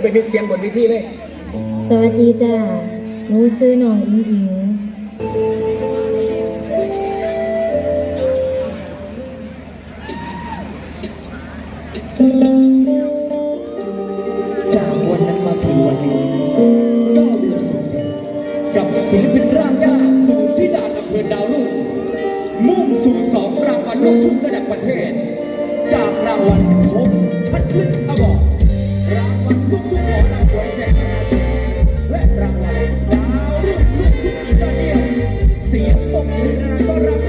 ยวไปมิกเสียงบนเวิธีเลย สวัสดีจ้าหนูซื้อน้องอุ้งอิง จากวันนั้นมาถึงวันนี้เก้าเดือนสุดกับศิลปินร่างยากสู่ที่ดานอำเภอดาวรุ่งมุ่งสู่สองรางวัลลูกทุ่งระดับประเทศ จากรางวัลคมชัดลึกอวอร์ด และรางวัลดาวรุ่งลูกทุ่งอิตาเลียนเสียงปรบมือนาก็รับ